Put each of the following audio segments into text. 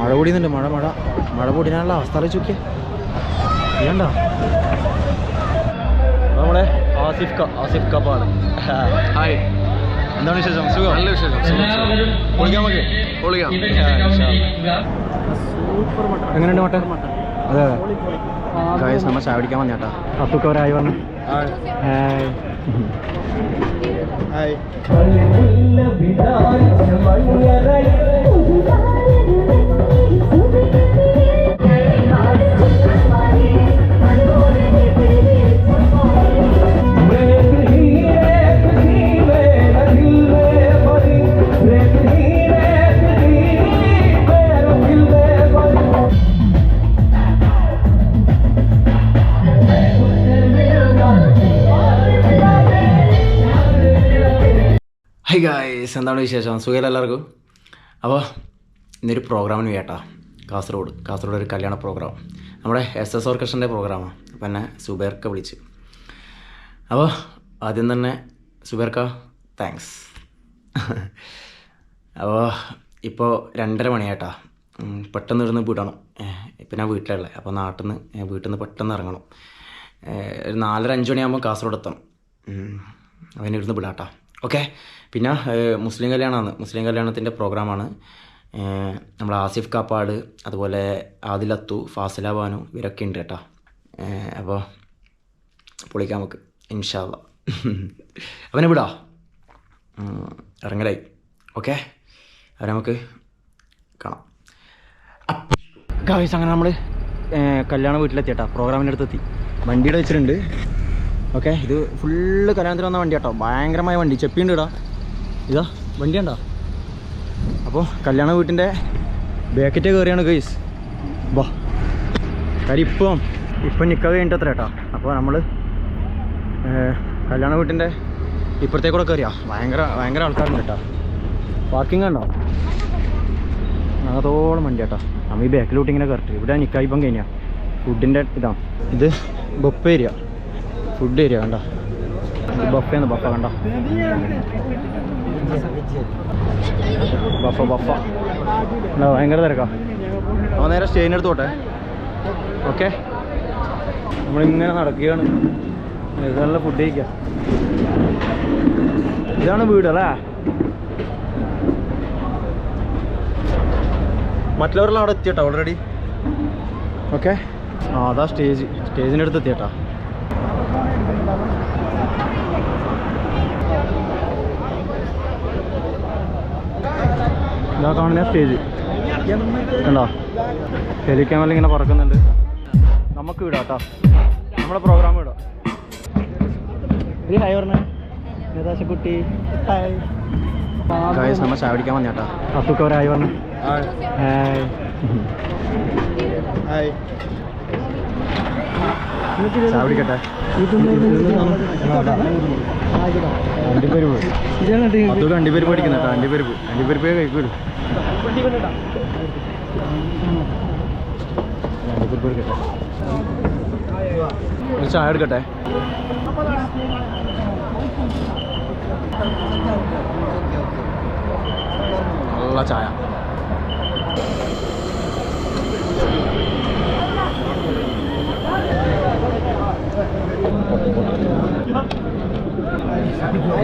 മഴ പൊടിയുന്നുണ്ട് മഴ മഴ. മഴ പൊടിയാനുള്ള അവസ്ഥ ആലോചിച്ച് നോക്കിയേ. ചെയ്യണ്ട നമ്മുടെ ആസിഫ് ക ആസിഫ് കപ്പാണ്. ഹായ്. എന്താണ് വിശേഷം? സുഖം? നല്ല വിശേഷം. സുഖം, സുഖം. പൊളിക്കാൻ സൂപ്പർ മട്ടൺ എങ്ങനെയുണ്ട് മട്ടൺ അതെ അതെ. ഗായസ് നമ്മൾ ചായ പിടിക്കാൻ വന്നേട്ടാ. അപ്പൊക്കെ ഒരായി വന്നു. ഹായ്. ഹായ്. ഗായ്സ് എന്താണ് വിശേഷം? സുഖം എല്ലാവർക്കും? അപ്പോൾ ഇന്നൊരു പ്രോഗ്രാമിന് കേട്ടാ കാസർഗോഡ് കാസർഗോഡ് ഒരു കല്യാണ പ്രോഗ്രാം നമ്മുടെ എസ് എസ് ഓർക്കസ്ട്രന്റെ പ്രോഗ്രാമാണ് അപ്പം എന്നെ സുബേർക്ക വിളിച്ച്. അപ്പോൾ ആദ്യം തന്നെ സുബേർക്ക താങ്ക്സ് അപ്പോൾ ഇപ്പോൾ രണ്ടര മണിയാട്ടാ പെട്ടെന്ന് ഇവിടുന്ന് വിടണം. ഇപ്പം ഞാൻ വീട്ടിലുള്ളത് അപ്പോൾ നാട്ടിൽ നിന്ന് വീട്ടിൽ നിന്ന് പെട്ടെന്ന് ഇറങ്ങണം. ഒരു നാലര അഞ്ച് മണിയാകുമ്പോൾ കാസർഗോഡ് എത്തണം. അവനിരുന്ന് വിടാട്ടാ. ഓക്കെ. പിന്നെ മുസ്ലിം കല്യാണമാണ്. മുസ്ലിം കല്യാണത്തിന്റെ പ്രോഗ്രാമാണ്. നമ്മൾ ആസിഫ് കാപ്പാട് അതുപോലെ ആദിലത്തു ഫാസില ബാനു ഇവരൊക്കെ ഉണ്ട് കേട്ടോ. അപ്പോൾ പൊളിക്കാം നമുക്ക്. ഇൻഷാല്ല അവനെ വിടാ. ഇറങ്ങലായി. ഓക്കെ. അവരെ നമുക്ക് കാണാം. ഗായ്സ് അങ്ങനെ നമ്മൾ കല്യാണ വീട്ടിലെത്തിയട്ടാ പ്രോഗ്രാമിന്റെ അടുത്തെത്തി വണ്ടിയുടെ വെച്ചിട്ടുണ്ട്. ഓക്കെ ഇത് ഫുള്ള് കല്യാണത്തിന് വന്ന വണ്ടി കേട്ടോ ഭയങ്കരമായ വണ്ടി. ചെപ്പിയുണ്ട് ഇടാ ഇതാ വണ്ടി ഉണ്ടോ അപ്പോൾ കല്യാണ വീട്ടിന്റെ ബാക്കറ്റ് കയറിയാണ് ഗൈസ് ബാ കാര്യം ഇപ്പം ഇപ്പം നിൽക്കാൻ കഴിഞ്ഞിട്ട് അത്ര കേട്ടോ അപ്പോൾ നമ്മൾ കല്യാണ വീട്ടിന്റെ ഇപ്പുറത്തേക്കൂടെ കയറിയാ ഭയങ്കര ഭയങ്കര ആൾക്കാരുണ്ട് കേട്ടോ പാർക്കിംഗ് ഉണ്ടോ അങ്ങത്തോളം വണ്ടി കേട്ടോ നമ്മൾ ഈ ബാക്കിലോട്ട് ഇങ്ങനെ കറക്റ്റ് ഇവിടെ നിൽക്കാൻ ഇപ്പം കഴിഞ്ഞാൽ ഫുഡിന്റെ ഇതാണ് ഇത്. ബൊപ്പ ഏരിയ ഫുഡ് ഏരിയ കണ്ട? ബഫയാണ് ബഫ കണ്ട? Buffet buffet. ഭയങ്കര തിരക്കാ. അപ്പോൾ നേരെ സ്റ്റേജിന്റെ അടുത്ത് പോട്ടെ. ഓക്കെ? നമ്മളിങ്ങനെ നടക്കുകയാണ്. നല്ല ഫുഡ് കഴിക്കുക ഇതാണ് വീട് അല്ലേ? മറ്റുള്ളവരെല്ലാം അവിടെ എത്തിയട്ടോ ഓൾറെഡി ഓക്കെ? ആ അതാ സ്റ്റേജ്. സ്റ്റേജിന്റെ അടുത്ത് എത്തിയട്ടാ. ഇതാ കാണുന്ന സ്റ്റേജ്. കണ്ടോ? ഹെലിക്യാമറ ഇങ്ങനെ പറക്കുന്നുണ്ട്. നമുക്ക് വിടാം കേട്ടോ. നമ്മുടെ പ്രോഗ്രാം വിടാം ഹായ് പറഞ്ഞേ. നേതാശക്കുട്ടി. ഹായ് ഗായസ് നമ്മൾ ചായ പിടിക്കാൻ വന്നേട്ടാ അപ്പൊക്കെ പറഞ്ഞു. ഹായ് ഹായ് ചായ പിടിക്കട്ടെ അണ്ടിപ്പരിപ്പ് അതുകൊണ്ട് അണ്ടിപ്പരിപ്പ്. അണ്ടിപ്പരിപ്പ് കഴിക്കൂലു അണ്ടിപ്പരിപ്പ് ചായ എടുക്കട്ടെ. നല്ല ചായ.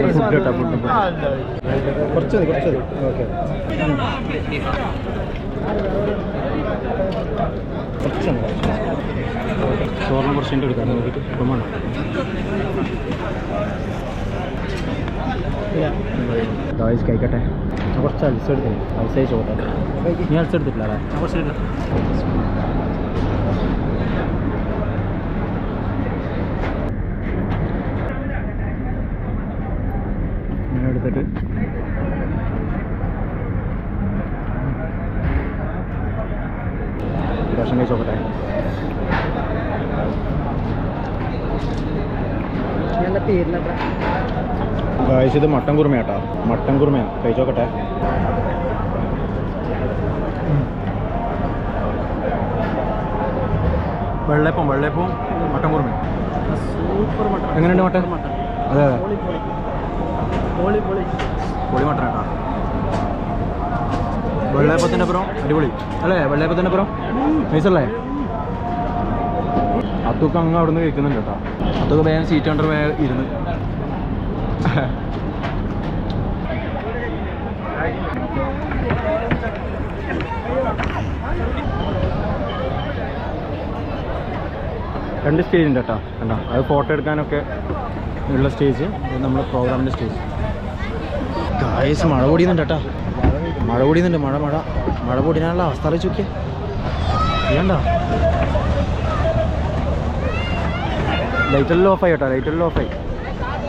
ഫുഡ് കേട്ടോ ഫുഡ് കുറച്ച് മതി കുറച്ച് മതി ഓക്കെ കുറച്ച് ചോറിന് കുറച്ച് എടുക്കാം നോക്കിയിട്ട് ഇപ്പം ഞാൻ കുറച്ച് അൽസ എടുത്തില്ല അൽസ ചോട്ടെ നീ അൽസ എടുത്തിട്ടില്ല അല്ലേ എടുത്തിട്ട് കഴിച്ചോട്ടെ ഗായ്സ് ഇത് മട്ടൻ കുറുമയാട്ടാ. മട്ടൻ കുറുമയാണ് കഴിച്ചോക്കട്ടെ. വെള്ളയപ്പം വെള്ളയപ്പം മട്ടൻ കുറുമ. സൂപ്പർ മട്ടൻ എങ്ങനെയുണ്ട് മട്ടൻ? മട്ടൻ അതെ അതെ. പൊളി മട്ടൻ കേട്ടോ വെള്ളയപ്പത്തിന്റെ അപ്പുറം അടിപൊളി. അല്ലേ വെള്ളയപ്പത്തിന്റെ അപ്പുറം നൈസല്ലേ? അതൊക്കെ അങ്ങ് അവിടെ നിന്ന് കഴിക്കുന്നുണ്ട് കേട്ടോ. അതൊക്കെ വേഗം സീറ്റ് കണ്ടർ വേഗം ഇരുന്ന്. രണ്ട് സ്റ്റേജ് ഉണ്ട് കേട്ടോ. കണ്ടോ? അത് ഫോട്ടോ എടുക്കാനൊക്കെ ഉള്ള സ്റ്റേജ് നമ്മുടെ പ്രോഗ്രാമിന്റെ സ്റ്റേജ് ഗായസ് മഴ പൊടിയുന്നുണ്ട് കേട്ടോ. മഴ പൊടിയുന്നുണ്ട് മഴ മഴ. മഴ പൊടിയാനുള്ള അവസ്ഥ അറിയിച്ചു നോക്കിയേ. ചെയ്യണ്ട ലൈറ്റെല്ലാം ഓഫായി കേട്ടോ ലൈറ്റെല്ലാം ഓഫായി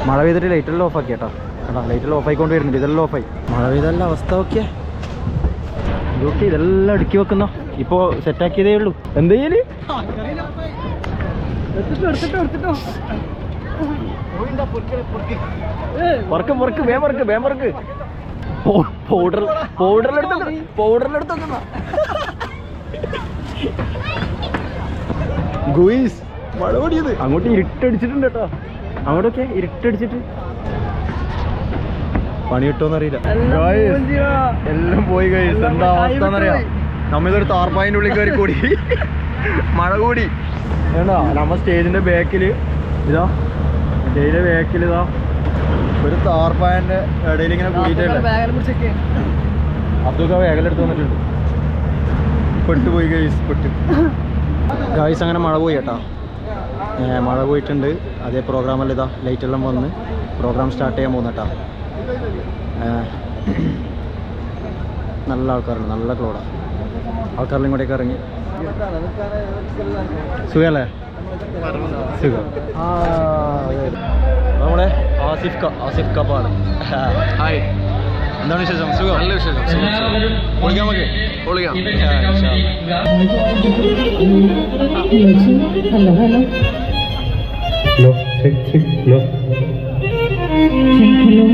മഴ പെയ്തിട്ട് ലൈറ്റെല്ലാം ഓഫാക്കി കേട്ടോ. കേട്ടോ ലൈറ്റെല്ലാം ഓഫായിക്കൊണ്ട് വരുന്നുണ്ട് ഇതെല്ലാം ഓഫായി മഴ പെയ്തല്ല അവസ്ഥ ഓക്കെ ഓക്കെ ഇതെല്ലാം അടുക്കി വെക്കുന്നോ? ഇപ്പോൾ സെറ്റാക്കിയതേ ഉള്ളൂ. എന്ത് ചെയ്യൽ? Work work way work way work powder പൗഡറിലെടുത്ത് പൗഡറിലെടുത്ത് ഗുയിസ് മഴ പൊടിയത് അങ്ങോട്ട് ഇരുട്ടടിച്ചിട്ടുണ്ട് കേട്ടോ. അങ്ങോട്ടൊക്കെ ഇരുട്ടടിച്ചിട്ട്. പണി കിട്ടുമെന്നറിയില്ല അറിയില്ല എല്ലാം പോയി ഗൈസ് എന്താ അവസ്ഥ എന്നറിയാം? നമ്മളിതൊരു താർപ്പായിന്റെ ഉള്ളിൽ കയറി കൂടി. മഴ കൂടി. വേണ്ട നമ്മ സ്റ്റേജിന്റെ ബാക്കിൽ ഇതാ. സ്റ്റേജിന്റെ ബാക്കിൽ ഇതാ ഒരു താർപ്പായന്റെ ഇടയിൽ ഇങ്ങനെ കൂടിയിട്ടല്ലേ? അതൊക്കെ വേഗലെടുത്ത് വന്നിട്ടുണ്ട്. പെട്ടുപോയി ഗൈസ് പെട്ട്. ഗൈസ് അങ്ങനെ മഴ പോയി കേട്ടോ. മഴ പോയിട്ടുണ്ട്. അതേ പ്രോഗ്രാമെല്ലാം ഇതാ ലൈറ്റ് എല്ലാം വന്ന്. പ്രോഗ്രാം സ്റ്റാർട്ട് ചെയ്യാൻ പോകുന്ന കേട്ടോ. നല്ല ആൾക്കാരുണ്ട് നല്ല ക്ലോഡാണ് ആൾക്കാരെല്ലാം ഇങ്ങോട്ടേക്ക് ഇറങ്ങി. സുഖല്ലേ. നമ്മുടെ ആസിഫ് ക ആസിഫ് കപ്പാണ്. ഹായ്. എന്താണ് വിശേഷം? സുഖം? നല്ല വിശേഷം. സുഖം, സുഖം. പൊളിക്കാം hello hello Hello, hello. No, check, check, no. Hello.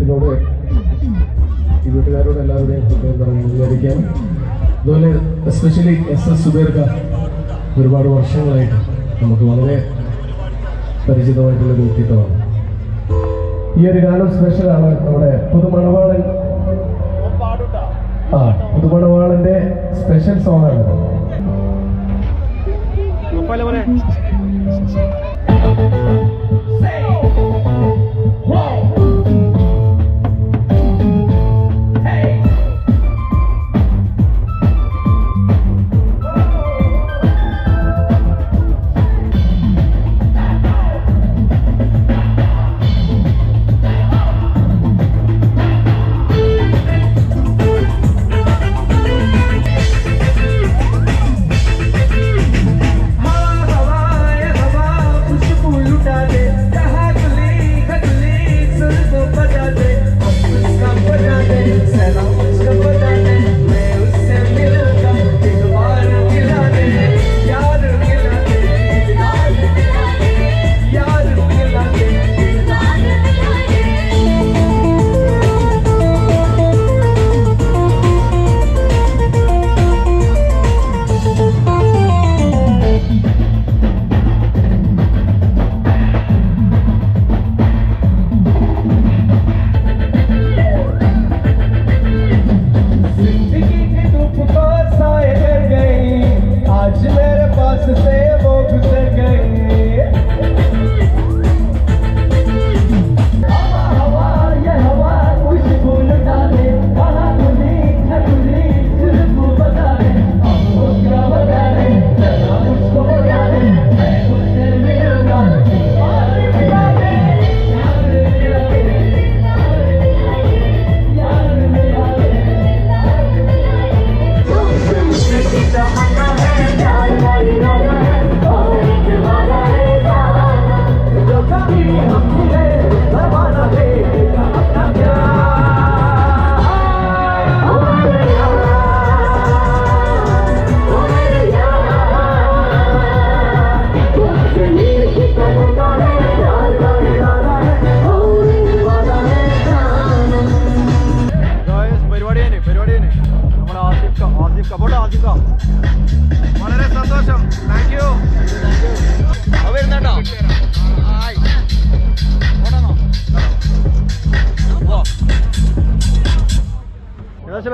ജയത്തിനോട് ഈ വീട്ടുകാരോട് എല്ലാവരുടെയും ഹൃദയം പറഞ്ഞു വിചാരിക്കാം. അതുപോലെ എസ്പെഷ്യലി എസ് എസ് സുബേർക്ക ഒരുപാട് വർഷങ്ങളായിട്ട് നമുക്ക് വളരെ പരിചിതമായിട്ടുള്ള വ്യക്തിത്വമാണ്. ഈ ഒരു ഗാനം സ്പെഷ്യലാണ് നമ്മുടെ പുതുമണവാളൻ. ആ പുതുമണവാളന്റെ സ്പെഷ്യൽ സോങ്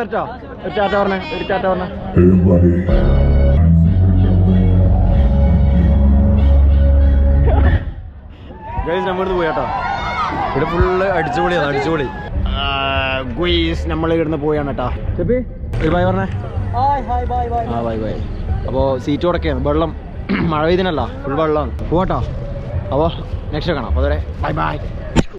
പറ്റോ ഒരു ടാറ്റ പറഞ്ഞേ ഒരു ടാറ്റ പറഞ്ഞേ. ഗൈസ് നമ്മളിന്ന് പോയി കേട്ടോ. ഇവിടെ ഫുള്ള് അടിച്ചുപൊളിയാണ് അടിച്ചുപൊളി. ഗുയ്സ് നമ്മൾ ഇവിടുന്ന് പോയാണ് കേട്ടോ. ചെപ്പി? ഒരു പറഞ്ഞേ. ആ അപ്പോൾ സീറ്റ് കൊടുക്കുകയാണ് വെള്ളം. മഴ പെയ്തിനല്ല ഫുൾ വെള്ളം പോവാട്ടോ. അപ്പോൾ നെക്സ്റ്റ് കാണാം അപ്പോൾ അതുവരെ ബൈ ബൈ